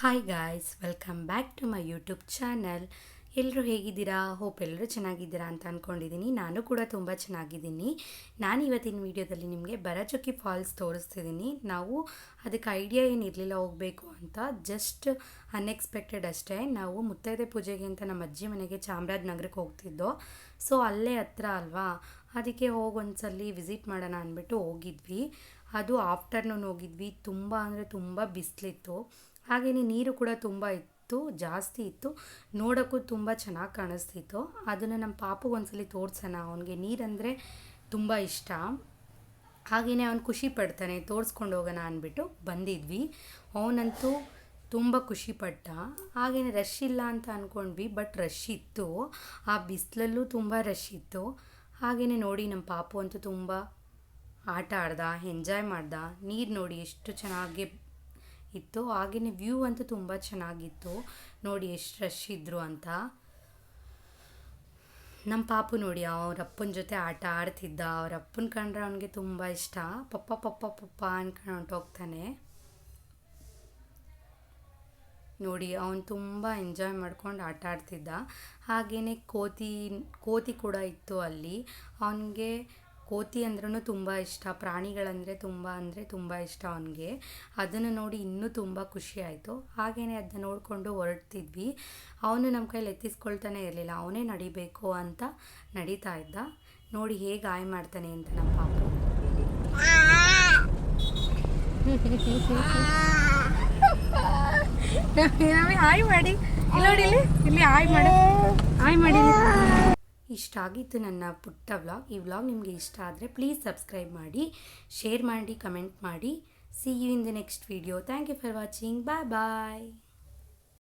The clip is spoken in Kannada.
Hi guys welcome back to my YouTube channel ಎಲ್ಲರೂ ಹೇಗಿದ್ದೀರಾ? ಹೋಪ್ ಎಲ್ಲರೂ ಚೆನ್ನಾಗಿದ್ದೀರಾ ಅಂತ ಅಂದ್ಕೊಂಡಿದ್ದೀನಿ ನಾನು ಕೂಡ ತುಂಬ ಚೆನ್ನಾಗಿದ್ದೀನಿ. ನಾನು ಇವತ್ತಿನ ವೀಡಿಯೋದಲ್ಲಿ ನಿಮಗೆ ಬರಚುಕ್ಕಿ ಫಾಲ್ಸ್ ತೋರಿಸ್ತಿದ್ದೀನಿ ನಾವು ಅದಕ್ಕೆ ಐಡಿಯಾ ಏನಿರಲಿಲ್ಲ ಹೋಗಬೇಕು ಅಂತ ಜಸ್ಟ್ ಅನ್ಎಕ್ಸ್ಪೆಕ್ಟೆಡ್ ಅಷ್ಟೇ. ನಾವು ಮುತ್ತೈದೆ ಪೂಜೆಗೆ ಅಂತ ನಮ್ಮ ಅಜ್ಜಿ ಮನೆಗೆ ಚಾಮರಾಜನಗರಕ್ಕೆ ಹೋಗ್ತಿದ್ದೋ ಸೊ ಅಲ್ಲೇ ಹತ್ರ ಅಲ್ವಾ? ಅದಕ್ಕೆ ಹೋಗಿ ಒಂದ್ಸಲಿ ವಿಸಿಟ್ ಮಾಡೋಣ ಅಂದ್ಬಿಟ್ಟು ಹೋಗಿದ್ವಿ. ಅದು ಆಫ್ಟರ್ನೂನ್ ಹೋಗಿದ್ವಿ. ತುಂಬ ಅಂದರೆ ತುಂಬ ಬಿಸಿಲಿತ್ತು. ಹಾಗೆಯೇ ನೀರು ಕೂಡ ತುಂಬ ಇತ್ತು, ಜಾಸ್ತಿ ಇತ್ತು. ನೋಡೋಕ್ಕೂ ತುಂಬ ಚೆನ್ನಾಗಿ ಕಾಣಿಸ್ತಿತ್ತು. ಅದನ್ನು ನಮ್ಮ ಪಾಪು ಒಂದ್ಸಲಿ ತೋರಿಸೋಣ. ಅವನಿಗೆ ನೀರಂದರೆ ತುಂಬ ಇಷ್ಟ. ಹಾಗೆಯೇ ಅವನು ಖುಷಿ ಪಡ್ತಾನೆ, ತೋರಿಸ್ಕೊಂಡು ಹೋಗೋಣ ಅಂದ್ಬಿಟ್ಟು ಬಂದಿದ್ವಿ. ಅವನಂತೂ ತುಂಬ ಖುಷಿಪಟ್ಟ ಹಾಗೆಯೇ ರಶ್ ಇಲ್ಲ ಅಂತ ಅಂದ್ಕೊಂಡ್ವಿ ಬಟ್ ರಶ್ ಇತ್ತು. ಆ ಬಿಸಿಲಲ್ಲೂ ತುಂಬ ರಶ್ ಇತ್ತು. ಹಾಗೆಯೇ ನೋಡಿ ನಮ್ಮ ಪಾಪು ಅಂತೂ ತುಂಬ ಆಟ ಆಡ್ದ ಎಂಜಾಯ್ ಮಾಡ್ದ. ನೀರು ನೋಡಿ ಎಷ್ಟು ಚೆನ್ನಾಗಿ ಇತ್ತು. ಹಾಗೆಯೇ ವ್ಯೂ ಅಂತೂ ತುಂಬ ಚೆನ್ನಾಗಿತ್ತು. ನೋಡಿ ಎಷ್ಟು ರಶ್ ಇದ್ದರು ಅಂತ. ನಮ್ಮ ಪಾಪು ನೋಡಿ ಅವ್ರ ಅಪ್ಪನ ಜೊತೆ ಆಟ ಆಡ್ತಿದ್ದ. ಅವ್ರ ಅಪ್ಪನ ಕಂಡ್ರೆ ಅವನಿಗೆ ತುಂಬ ಇಷ್ಟ. ಪಪ್ಪ ಪಪ್ಪ ಪಪ್ಪ ಅನ್ಕೊಂಡು ಹೊಂಟೋಗ್ತಾನೆ ನೋಡಿ ಅವನು ತುಂಬ ಎಂಜಾಯ್ ಮಾಡ್ಕೊಂಡು ಆಟ ಆಡ್ತಿದ್ದ. ಹಾಗೆಯೇ ಕೋತಿ ಕೋತಿ ಕೂಡ ಇತ್ತು ಅಲ್ಲಿ. ಅವನಿಗೆ ಕೋತಿ ಅಂದ್ರೂ ತುಂಬ ಇಷ್ಟ, ಪ್ರಾಣಿಗಳಂದರೆ ತುಂಬ ಅಂದರೆ ತುಂಬ ಇಷ್ಟ ಅವನಿಗೆ. ಅದನ್ನು ನೋಡಿ ಇನ್ನೂ ತುಂಬ ಖುಷಿ ಆಯಿತು. ಹಾಗೆಯೇ ಅದನ್ನ ನೋಡಿಕೊಂಡು ಹೊರಡ್ತಿದ್ವಿ. ಅವನು ನಮ್ಮ ಕೈಲಿ ಎತ್ತಿಸ್ಕೊಳ್ತಾನೆ ಇರಲಿಲ್ಲ. ಅವನೇ ನಡಿಬೇಕು ಅಂತ ನಡೀತಾ ಇದ್ದ. ನೋಡಿ ಹೇಗೆ ಆಯ್ ಮಾಡ್ತಾನೆ ಅಂತ ನಮ್ಮ ಪಾಪು. ಆಯ್ ಮಾಡಿ. ನೋಡಿ ಇಲ್ಲಿ. ಇಲ್ಲಿ ಹಾಯ್ ಮಾಡಿ. ಆಯ್ ಮಾಡಿ ಇಷ್ಟ ಆಗಿತ್ತು ನನ್ನ ಪುಟ್ಟ ವ್ಲಾಗ್. ಈ ವ್ಲಾಗ್ ನಿಮಗೆ ಇಷ್ಟ ಆದರೆ ಪ್ಲೀಸ್ ಸಬ್ಸ್ಕ್ರೈಬ್ ಮಾಡಿ ಶೇರ್ ಮಾಡಿ ಕಮೆಂಟ್ ಮಾಡಿ. See you in the next video thank you for watching bye bye